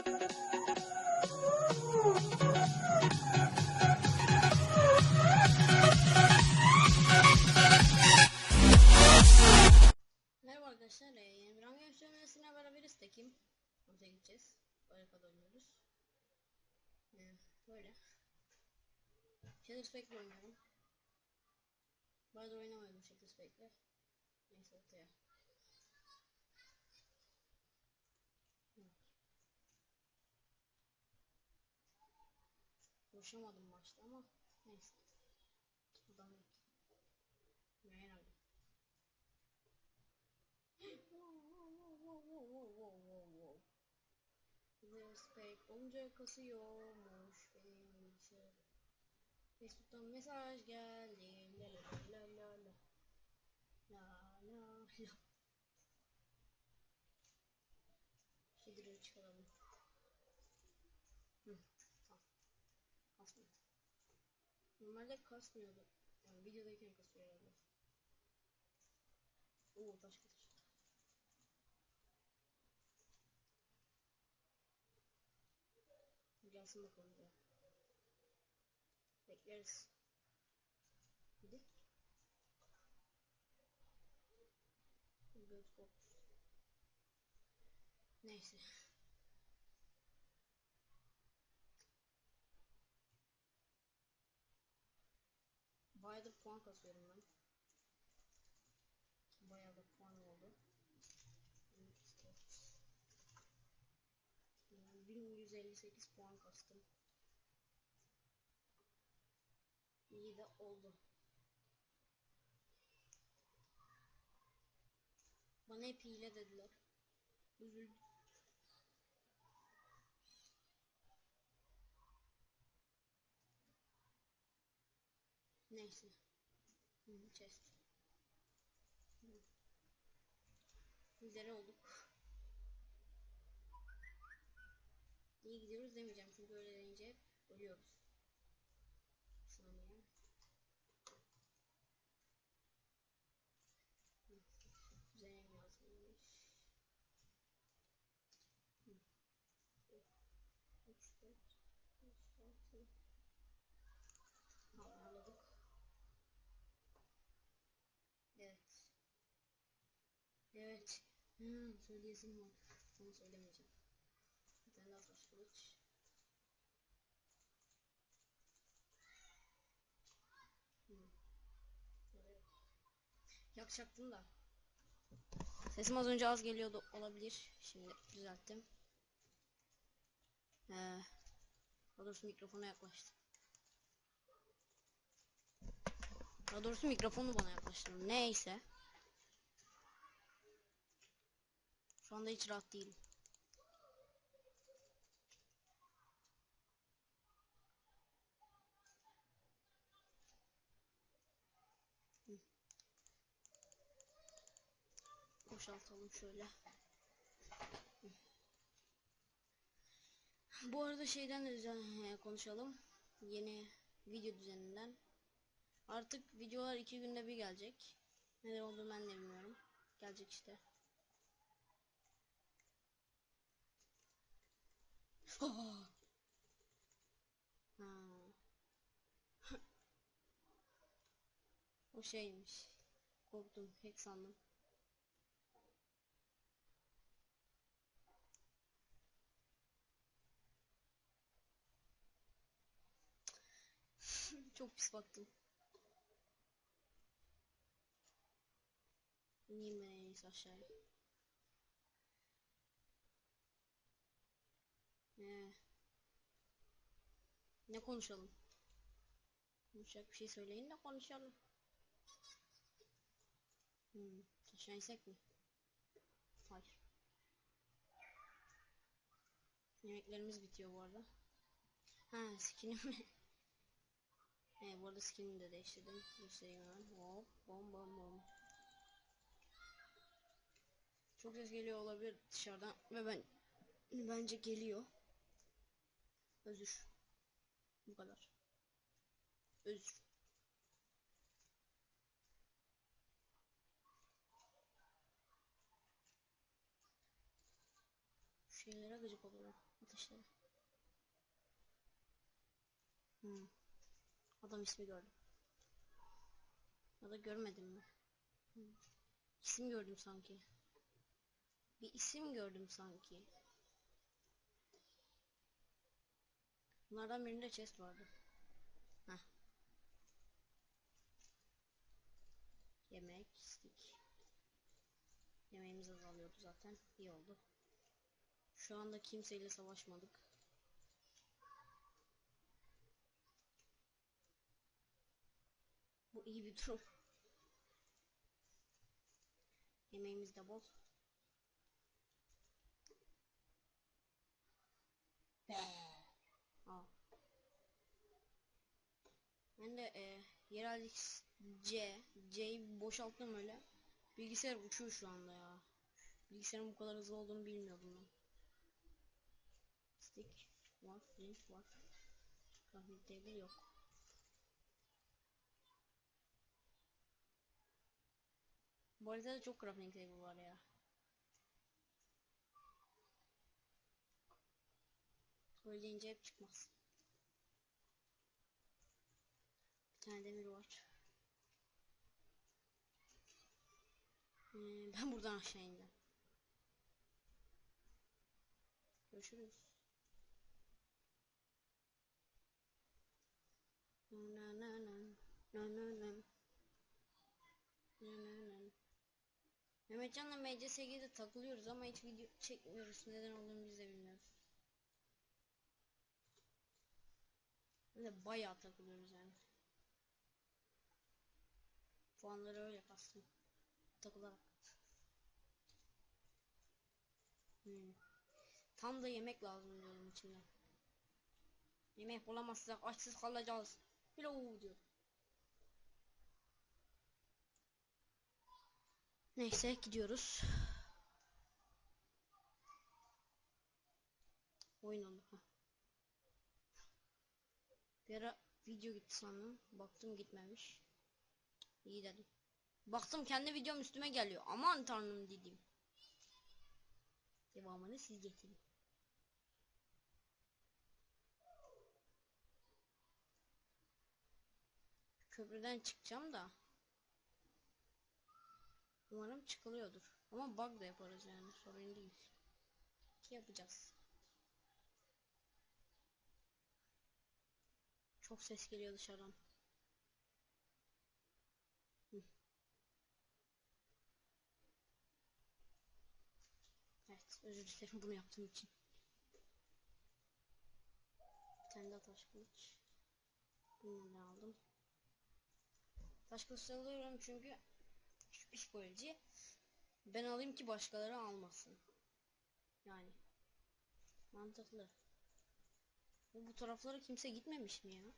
Merhaba arkadaşlar, bir hangi yaşamasına beraberiz tekim. Oraya gideceğiz. Oraya kadar oynuyoruz. Ee, böyle. Shadow Spectre oynuyorum. Bayağıdır oynamıyordum Shadow Spectre. Neyse ortaya. Koşamadım maçta ama neyse. Yayın aldım. Respect olunca kasıyormuş benim bilgisayar. Facebook'tan mesaj geldi. La la la la la la. La la. Şidiri çıkaralım. Hı, tamam. Kasmıyor. Normalde kasmıyordu. Yani videodayken kasıyor herhalde. Oo taş kılıç. Gelsin bakalım ya. Bekleriz. Hadi. Göz kop. Neyse. Bayağı da puan kasıyorum ben. Bayağı da puan oldu. 1158 puan kastım. İyi de oldu. Bana hep hile dediler. Üzüldüm. Neyse. Hı, chest. Hı. Lideri olduk. İyi gidiyoruz demeyeceğim çünkü öyle deyince hep ölüyoruz. Hı, söyleyesim var. Ama söylemeyeceğim. Bir tane daha taş kılıç. Evet. Yakacaktım da. Sesim az önce az geliyordu olabilir. Şimdi düzelttim. Ee, daha doğrusu mikrofona yaklaştım. Daha doğrusu mikrofonu bana yaklaştırdım. Neyse. Şu anda hiç rahat değilim. Boşaltalım şöyle. Bu arada şeyden de düzen- konuşalım. Yeni video düzeninden. Artık videolar iki günde bir gelecek. Neden olduğunu ben de bilmiyorum. Gelecek işte. Ha. o şeymiş. Korktum. Hack sandım. Çok pis baktım. İneyim ben aşağıya. Ne? Ne konuşalım? Konuşacak bir şey söyleyin de konuşalım. Hmm, aşağı insek mi? Hayır. Yemeklerimiz bitiyor bu arada. Ha skinim mi? He bu arada skinimi de değiştirdim. Göstereyim hemen. Hop bom bom bom. Çok ses geliyor olabilir dışarıdan ve ben bence geliyor. Özür. Bu kadar. Özür. şeylere gıcık oluyorum. Ateşlere. Hmm. Adam ismi gördüm. Ya da görmedim mi? Hmm. İsim gördüm sanki. Bir isim gördüm sanki. Bunlardan birinde chest vardı. Heh. Yemek, stick. Yemeğimiz azalıyordu zaten. İyi oldu. Şu anda kimseyle savaşmadık. Bu iyi bir durum. Yemeğimiz de bol. Ben de e, yerel X, C, C'yi boşalttım öyle. Bilgisayar uçuyor şu anda ya. Bilgisayarın bu kadar hızlı olduğunu bilmiyordum ben. Stick var, flint var. Crafting table yok. Bu haritada çok crafting table var ya. Söyleyince hep çıkmaz. Tane demir var. Hmm, ben buradan aşağı indim. Görüşürüz. Na na na na na na na na na Mehmetcan'la MC8'de takılıyoruz ama hiç video çekmiyoruz. Neden olduğunu biz de bilmiyoruz. De bayağı takılıyoruz yani. Puanları öyle kastım. Takılarak. Hmm. Tam da yemek lazım diyorum içimden. Yemek bulamazsak açsız kalacağız. Pilav diyor. Neyse gidiyoruz. Oyun oldu. Heh. Bir ara video gitti sandım. Baktım gitmemiş. İyi dedim. Baktım kendi videom üstüme geliyor. Aman tanrım dedim. Devamını siz getirin. Köprüden çıkacağım da. Umarım çıkılıyordur. Ama bug da yaparız yani sorun değil. Ki yapacağız. Çok ses geliyor dışarıdan. Hı. Evet özür dilerim bunu yaptığım için. Bir tane daha taş kılıç. Da aldım. Taş kılıç alıyorum çünkü psikoloji ben alayım ki başkaları almasın. Yani mantıklı. Ve bu taraflara kimse gitmemiş mi ya?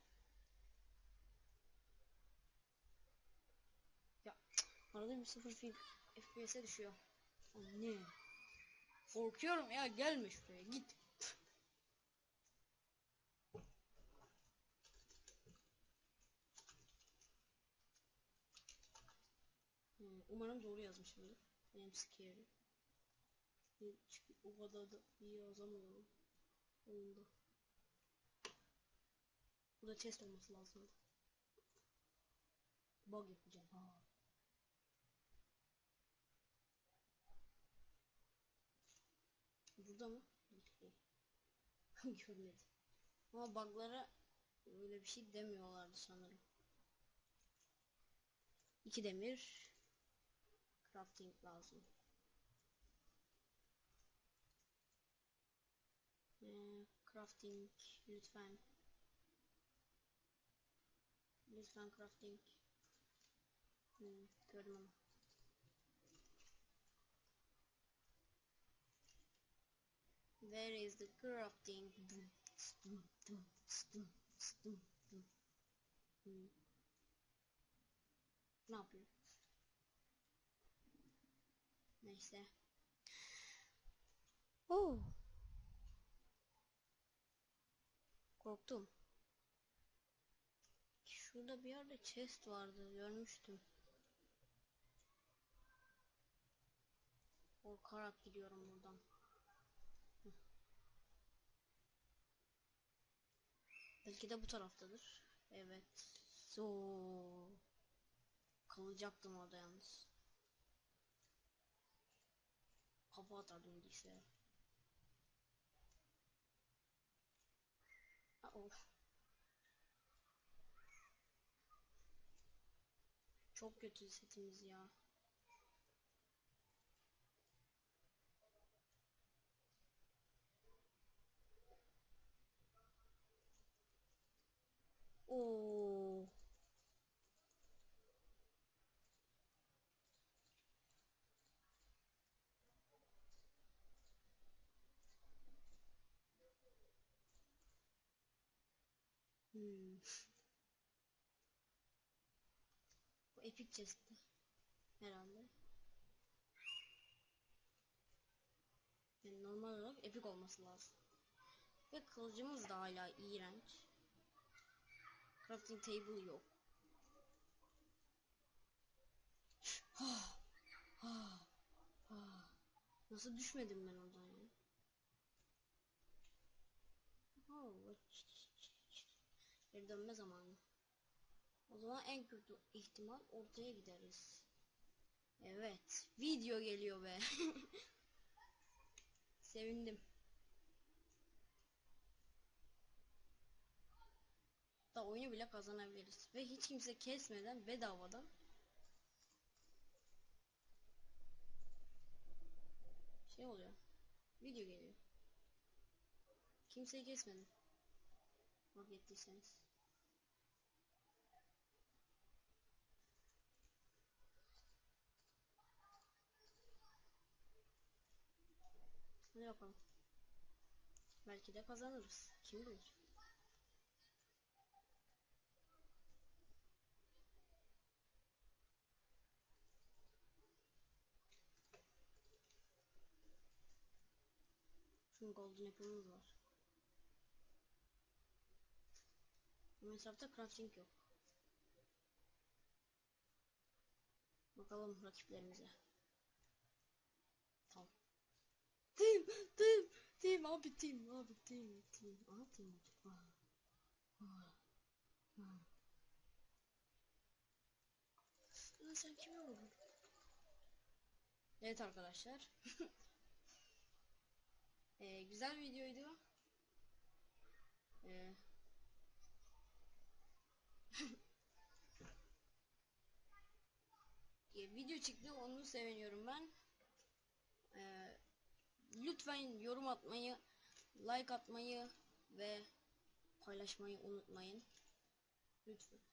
Ya arada bir sıfır FPS'e düşüyor. Anne. Korkuyorum ya gelme şuraya git. Hmm, umarım doğru yazmışımdır. Benim scary. Çünkü o kadar da iyi yazamıyorum. Oyunda. Bu da test olması lazım. Bug yapacağım. Ha. Burada mı? Görmedim. Ama buglara öyle bir şey demiyorlardı sanırım. İki demir. Crafting lazım. Ee, crafting lütfen. Lütfen crafting. Hmm, gördüm. Where is the crafting? Hmm. Ne yapıyor? Neyse. Oh. Korktum. Şurada bir yerde chest vardı görmüştüm. Korkarak gidiyorum buradan. Belki de bu taraftadır. Evet. So kalacaktım orada yalnız. Kafa atardım bilgisayara. Of. Çok kötü setimiz ya. Oo. Hmm. Bu epic chest'ti. Herhalde. Yani normal olarak epic olması lazım. Ve kılıcımız da hala iğrenç. Crafting table yok. Nasıl düşmedim ben oradan ya? Geri dönme zamanı. O zaman en kötü ihtimal ortaya gideriz. Evet. Video geliyor be. Sevindim. Oyunu bile kazanabiliriz. Ve hiç kimse kesmeden bedavadan şey oluyor. Video geliyor. Kimseyi kesmedim. Fark ettiyseniz. Hadi bakalım. Belki de kazanırız. Kim bilir. Şunun golden apple'ımız var. Hesapta crafting yok. Bakalım rakiplerimize. Tamam. Team, team, team, abi team, abi team, team. Aha team. Ah. Ah. Ah. Lan sen kime vurdun? Evet arkadaşlar. Ee, güzel videoydu. Ee, video çıktı onu seviniyorum ben. Ee, lütfen yorum atmayı, like atmayı ve paylaşmayı unutmayın. Lütfen.